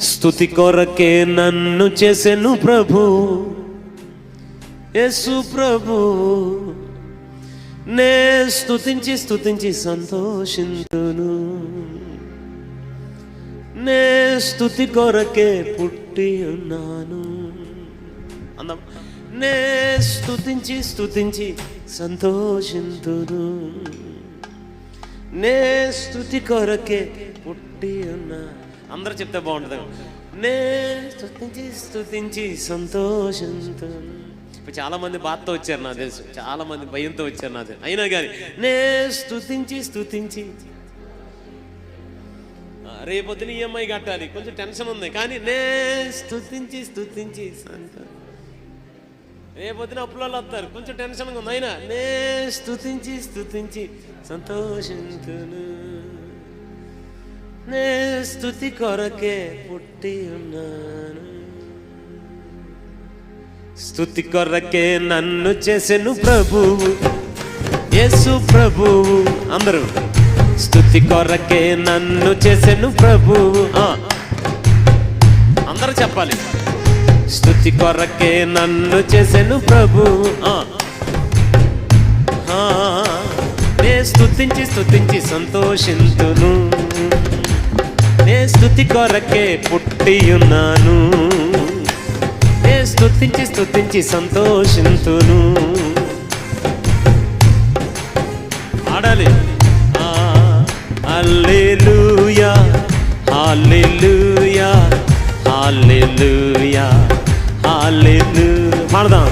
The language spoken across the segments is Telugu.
స్తుతి కొరకే నన్ను చేసెను ప్రభు. యేసు ప్రభు నే స్తుతించి స్తుతించి సంతోషింతును నే స్తుతి కొరకే పుట్టి ఉన్నాను. అందం నే స్తుతించి స్తుతించి సంతోషింతును నే స్తుతి కొరకే పుట్టి ఉన్నాను. అందరూ చెప్తే బాగుంటుంది. నే స్తుతించి స్థుతించి సంతోషంతో. ఇప్పుడు చాలా మంది బాధతో వచ్చారు నా తెలుసు. చాలా మంది భయంతో వచ్చారు నా తెలుసు. అయినా కానీ నే స్తుతించి స్తుతించి. రేపొద్దున ఈఎంఐ కట్టాలి. కొంచెం టెన్షన్ ఉంది. కానీ నే స్థుతించి స్థుతించి సంతోషం రేపొద్దున అప్పులలో వస్తారు. కొంచెం టెన్షన్గా ఉంది. అయినా నే స్థుతించి స్థుతించి సంతోషింతును. నే స్తుతి కొరకే పుట్టి ఉన్నాను. స్తుతి కొరకే నన్ను చేసెను ప్రభువు. యేసు ప్రభువు. అందరూ. స్థుతి కొరకే నన్ను చేసెను ప్రభువు. ఆ. అందరూ చెప్పాలి. స్థుతి కొరకే నన్ను చేసెను ప్రభువు. ఆ. నే స్థుతించి స్తుతించి సంతోషింతును. నే స్థుతి కొరకే పుట్టి ఉన్నాను నే స్థుతించి స్థుతించి సంతోషింతును. ఆడాలి. ఆ, హల్లెలూయా హల్లెలూయా హల్లెలూయా హల్లెలూ మాడదాం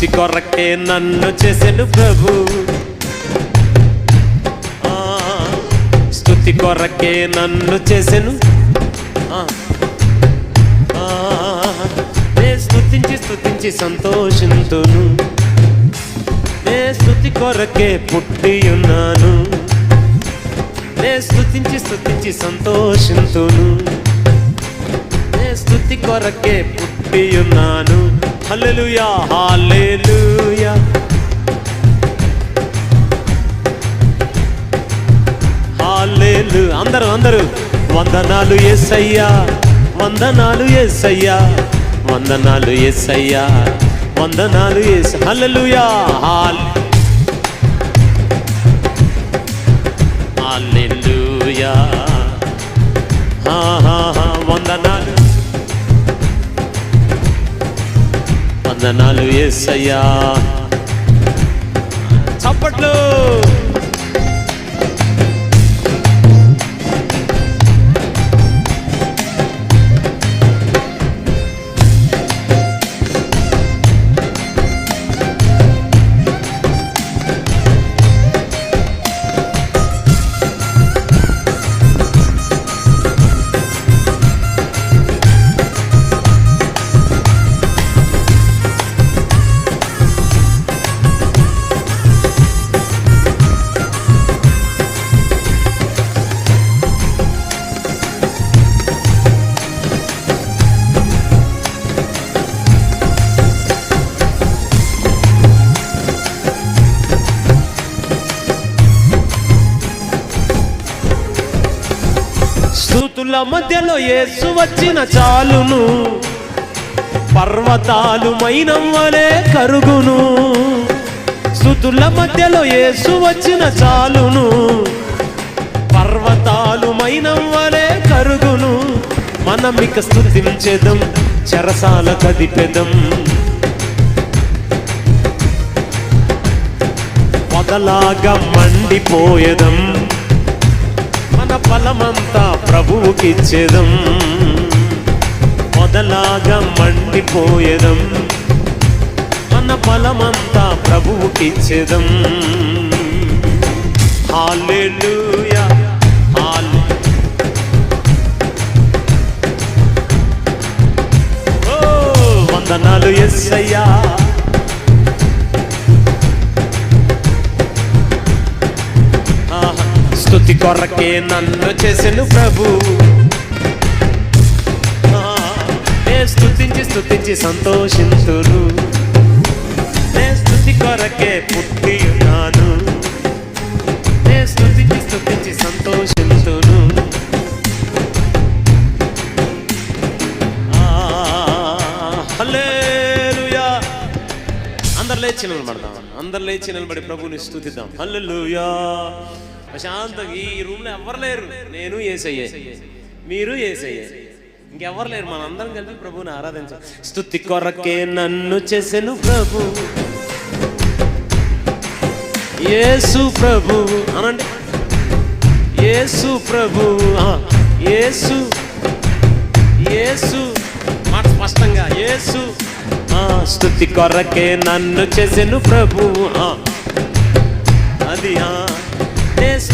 స్తుతి కొరకే నన్ను చేసెను ప్రభు. స్థుతి కొరకే నన్ను చేసెను. ఆ, ఆ, నే స్తుతించి స్తుతించి సంతోషింతును. నే స్థుతి కొరకే పుట్టి ఉన్నాను. నే స్థుతించి స్థుతించి సంతోషింతును. నే స్థుతి కొరకే పుట్టి ఉన్నాను. హల్లెలూయా హల్లెలూయా. హాలేలు అందరూ అందరూ. వందనాలు ఎస్సయ్యా వందనాలు ఎస్సయ్యా వందనాలు ఎస్సయ్యా వందనాలు ఎస్ హల్లెలూయా హాల్ హల్లెలూయా. హా హా వందనాలు ఏసయ్యా. చప్పట్లు! మధ్యలో యేసు వచ్చిన చాలును. పర్వతాలు మైనవ్వలే కరుగును. సుతుల మధ్యలో యేసు వచ్చిన చాలును. పర్వతాలు మైనవ్వలే కరుగును. మనం ఇక స్థుతించెదం చెరసాల కదిపెదం. పొదలాగా మండిపోయేదం. మన ఫలమంతా ప్రభువుకిచ్చేదం. మొదలాగా మండిపోయేదం. మన ఫలమంతా ప్రభువుకిచ్చేదం. హాలెలూయా హాలే. ఓ వందనాలు ఎస్సయ్యా. కొరకే నన్ను చేసెను ప్రభు. ఆ, స్థుతించి స్థుతించి సంతోషించును సంతోషింతును నే కొరకే పుట్టి ఉన్నాను నే స్థుతించి స్థుతించి సంతోషించును అందరు లేచి నిలబడదాం అందరు లేచి నిలబడి ప్రభుని స్థుతిద్దాం హల్లెలూయా. ప్రశాంతంగా ఈ రూమ్లో ఎవరు లేరు. నేను ఏసయ్యే. మీరు ఏసయ్యే. ఇంకెవరు లేరు. మన అందరం కలిపి ప్రభుని ఆరాధించాం. స్థుతి కొరకే నన్ను చేసెను ప్రభు. యేసు ప్రభు. అనండి. యేసు ప్రభు. ఆ, యేసు. యేసు. మాట స్పష్టంగా యేసు. ఆ, కొరకే నన్ను చేసెను ప్రభు. ఆ, అది ఆ,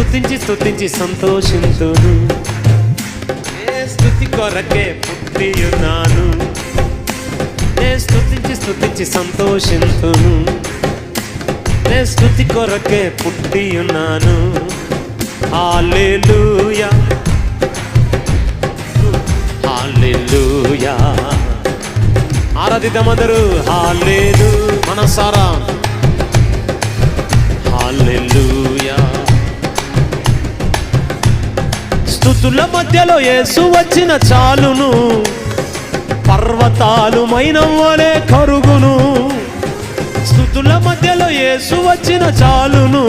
స్థుతించి స్థుతించి స్తుతించి సంతోషింతును. నే స్తుతి కొరకే పుట్టి ఉన్నాను నే స్థుతించి స్థుతించి సంతోషింతును. నే స్థుతి కొరకే పుట్టి ఉన్నాను హల్లెలూయా హల్లెలూయా ఆరాధిద్దామందరూ హాలేలు మనసారా హాలెలూయా స్థుతుల మధ్యలో యేసు వచ్చిన చాలును. పర్వతాలు మైనవ్వలే కరుగును. స్థుతుల మధ్యలో యేసు వచ్చిన చాలును.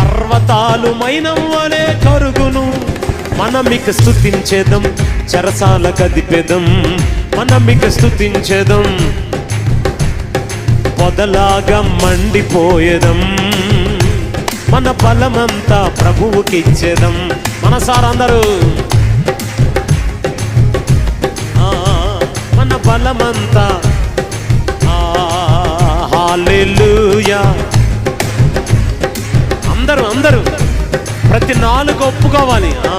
పర్వతాలు మైనవ్వలే కరుగును. మనం స్థుతించేదం చెరసాల కదిపెదం మనం స్థుతించేదం పొదలాగా మండిపోయేదం. మన బలమంతా ప్రభువుకిచ్చేదం. మన సార్ అందరూ మన బలమంతా. ఆ, అందరూ అందరూ. ప్రతి నాలుగు ఒప్పుకోవాలి. ఆ,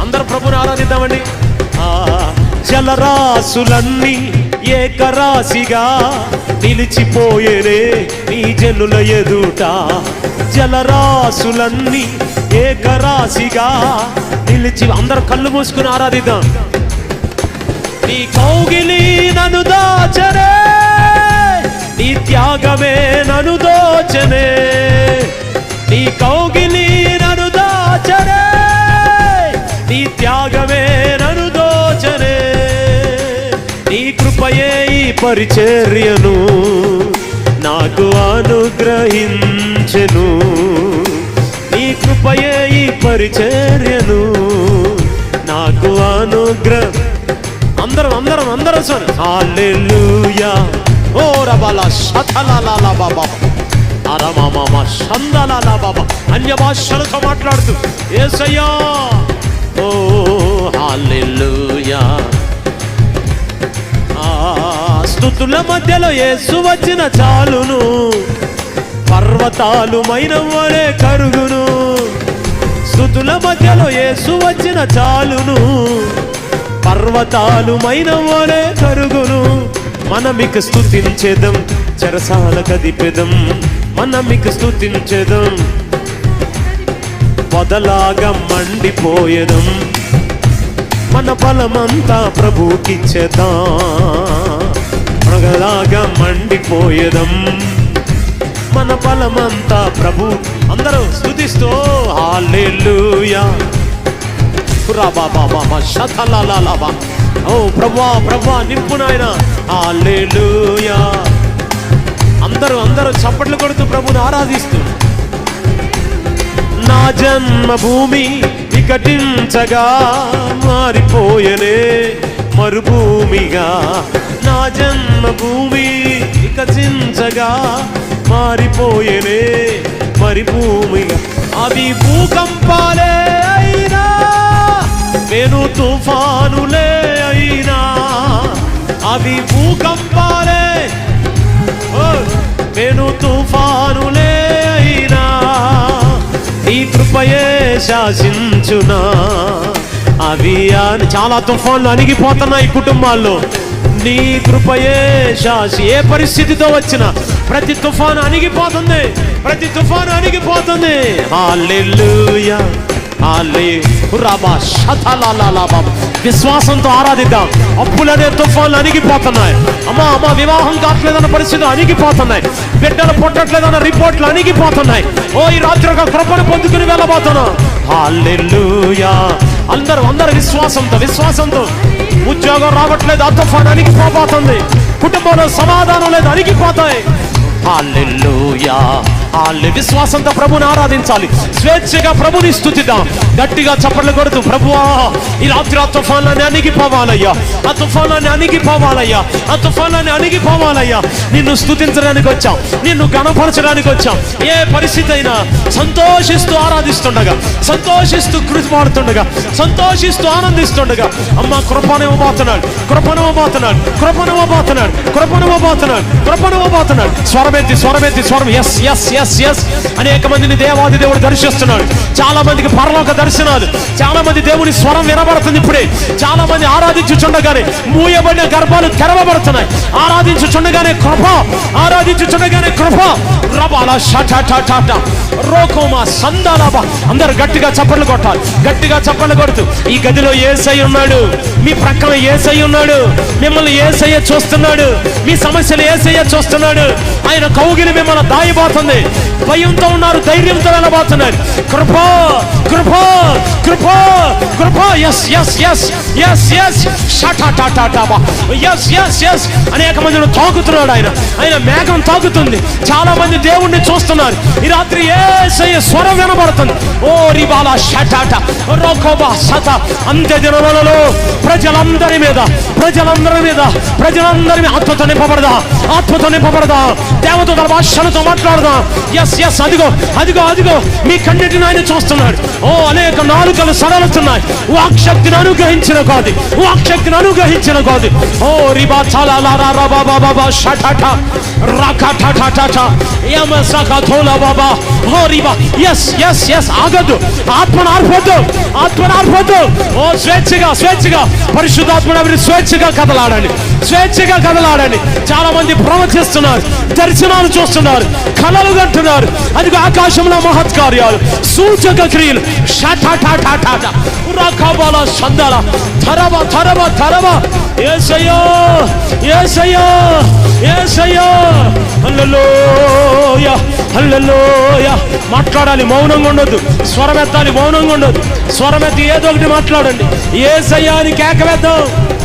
అందరూ ప్రభుని ఆరాధిద్దామండి. జలరాశులన్నీ ఏకరాశిగా. నిలిచిపోయేనే నీ జనుల ఎదుట. జలరాశులన్నీ ఏకరాశిగా నిలిచి అందరు కళ్ళు మూసుకుని ఆరాధిద్దాం. నీ కౌగిలి నను దాచరే నీ త్యాగమే నను దోచనే. పరిచర్యను నాకు అనుగ్రహించెను. నీ కృపయే ఈ పరిచర్యను నాకు అనుగ్రహ అందరం అందరం అందరం సార్. హల్లెలూయా. ఓ రబాల శతలాల బాబా. అరమామ షందలాల బాబా. అన్య భాషలతో మాట్లాడుతూ ఏసయ్యా. ఓ హల్లెలూయా. ఆ స్థుతుల మధ్యలో యేసు వచ్చిన చాలును. పర్వతాలు మైనవ్వలే కరుగును. స్థుతుల మధ్యలో యేసు వచ్చిన చాలును. పర్వతాలు మైనవ్వలే కరుగును. మనమిక స్థుతించేదం చెరసాల కదిపెదం మనమిక స్థుతించేదం పొదలాగా మండిపోయేదం. మన బలమంతా ప్రభుకిచ్చేదాం. పొగలాగా మండిపోయేదం. మన బలమంతా ప్రభు అందరూ స్థుతిస్తూ హాలెలూయా బాబా శతలాలాబా ఓ ప్రభా ప్రభా నింపు నాయన. హాలెలూయా అందరూ అందరూ చప్పట్లు కొడుతూ ప్రభుని ఆరాధిస్తూ. నా జన్మభూమి వికటించగా మారిపోయనే. మరుభూమిగా నా జన్మభూమి వికసించగా మారిపోయనే మరిభూమిగా. అవి భూకంపాలే అయినా నేను తుఫానులే అయినా అవి భూకంపాలే ఓ, నేను తుఫానులే అయినా ఈ కృపయే శాసించునా. అవి అని చాలా తుఫాన్లు అణిగిపోతున్నాయి కుటుంబాల్లో. నీ కృపయే శాసి ఏ పరిస్థితితో వచ్చిన ప్రతి తుఫాను అణిగిపోతుంది. ప్రతి తుఫాను అణిగిపోతుంది. హాలెలూయా విశ్వాసంతో ఆరాధిద్దాం. అప్పులనే తుఫాన్లు అణిగిపోతున్నాయి. అమ్మా అమ్మా వివాహం కావట్లేదన్న పరిస్థితులు అణిగిపోతున్నాయి. బిడ్డలు పుట్టట్లేదన్న రిపోర్ట్లు అణిగిపోతున్నాయి. ఓ ఈ రాత్రి ఒక కృపను పొందుకుని వెళ్ళబోతున్నాం. హల్లెలూయా. అందరూ అందరు విశ్వాసంతో విశ్వాసంతో. ఉద్యోగం రావట్లేదు ఆ తుఫాన్ అణిగిపోబోతుంది. కుటుంబంలో సమాధానం లేదు అణిగిపోతాయి. హల్లెలూయా. హల్లె విశ్వాసంతో ప్రభుని ఆరాధించాలి. స్వేచ్ఛగా ప్రభుని స్థుతిద్దాం. గట్టిగా చప్పట్లు కొడుతూ ప్రభువా ఈ రాత్రి ఆ తుఫాన్లని అణిగిపోవాలయ్యా. ఆ తుఫాన్లని అణిగిపోవాలయ్యా. ఆ తుఫాన్లని అణిగిపోవాలయ్యా. నిన్ను స్థుతించడానికి వచ్చాం. నిన్ను గణపరచడానికి వచ్చాం. ఏ పరిస్థితి అయినా సంతోషిస్తూ ఆరాధిస్తుండగా సంతోషిస్తూ కృషి పాడుతుండగా సంతోషిస్తూ ఆనందిస్తుండగా అమ్మ కృపనివ్వబోతున్నాడు కృపనివ్వబోతున్నాడు కృపనివ్వబోతున్నాడు కృపనివ్వబోతున్నాడు కృపనివ్వబోతున్నాడు స్వరమెత్తి స్వరమెత్తి స్వరం. ఎస్ ఎస్ ఎస్ ఎస్ అనేక మందిని దేవాది దేవుడు దర్శిస్తున్నాడు. చాలా మందికి పరలోక దర్శనాలు. చాలా మంది దేవుని స్వరం వినబడుతుంది ఇప్పుడే. చాలా మంది ఆరాధించుచుండగానే మూయబడిన గర్భాలు తెరవబడుతున్నాయి. ఆరాధించుచుండగానే కృప. ఆరాధించుచుండగానే కృప. రబాల షటాటాటాట రోకోమా సందాలాబా. అందరు గట్టిగా చప్పట్లు కొట్టాలి. గట్టిగా చప్పట్లు కొడుతూ ఈ గదిలో ఏసై ఉన్నాడు. మీ ప్రక్కన ఏసై ఉన్నాడు. మిమ్మల్ని ఏసయ్య చూస్తున్నాడు. మీ సమస్యలు ఏసయ్య చూస్తున్నాడు. ఆయన కౌగిలి మిమ్మల్ని దాయిపోతుంది భయంతో ఉన్నారు ధైర్యంతో వెళ్ళబోతున్నారు కృప కృప కృప కృప. Yes yes yes yes yes షటాటాటాటాబా. Yes yes yes అనేక మందిని తాకుతున్నాడు ఆయన. ఆయన మేఘం తాకుతుంది. చాలా మంది దేవుణ్ణి చూస్తున్నారు. ఈ రాత్రి ఏ స్వరం వినబడుతుంది. ఓ రిబాల షటాట రోకోబా సత. అంత్య దినములలో ప్రజలందరి మీద ప్రజలందరి మీద ప్రజలందరి మీద ఆత్మతో నింపబడదా? ఆత్మతో నింపబడదా? దేవతల భాషలతో మాట్లాడదాం? ఎస్ ఎస్ అదిగో అదిగో అదిగో. మీ కన్నిటిని ఆయన చూస్తున్నాడు. ఓ అనేక నాలుకలు సడలుతున్నాయి. వాక్శక్తిని అనుగ్రహించిన కాదు వాక్శక్తిని అనుగ్రహించిన కాదు ఓ రిబా చాలా లారా రబా బాబా బా షటాట రకటటటట యమ సక థోల బాబా ఓ రిబా ఎస్ ఎస్ ఎస్ ఆగదు. ఆత్మను ఆర్పొద్దు. ఆత్మను ఆర్పొద్దు. ఓ స్వేచ్ఛగా స్వేచ్ఛగా. పరిశుద్ధాత్మను మీరు స్వేచ్ఛగా కదలాడండి. స్వేచ్ఛగా కదలాడండి. చాలా మంది ప్రవచిస్తున్నారు. దర్శనాలు చూస్తున్నారు. కళలుగా అంటున్నారు. అది ఆకాశంలో మహత్కార్యాలు సూచక క్రియలు. షటాటాటాటాట రకబల సందల. ధరవ ధరవ ధరవ. ఏసయ్యో ఏసయ్యో ఏసయ్యో. హల్లెలూయా హల్లెలూయా. మాట్లాడాలి మౌనంగా ఉండొద్దు. స్వరమెత్తాలి మౌనంగా ఉండొద్దు. స్వరమెత్తి ఏదో ఒకటి మాట్లాడండి. ఏసయ్యా అని కేకవేద్దాం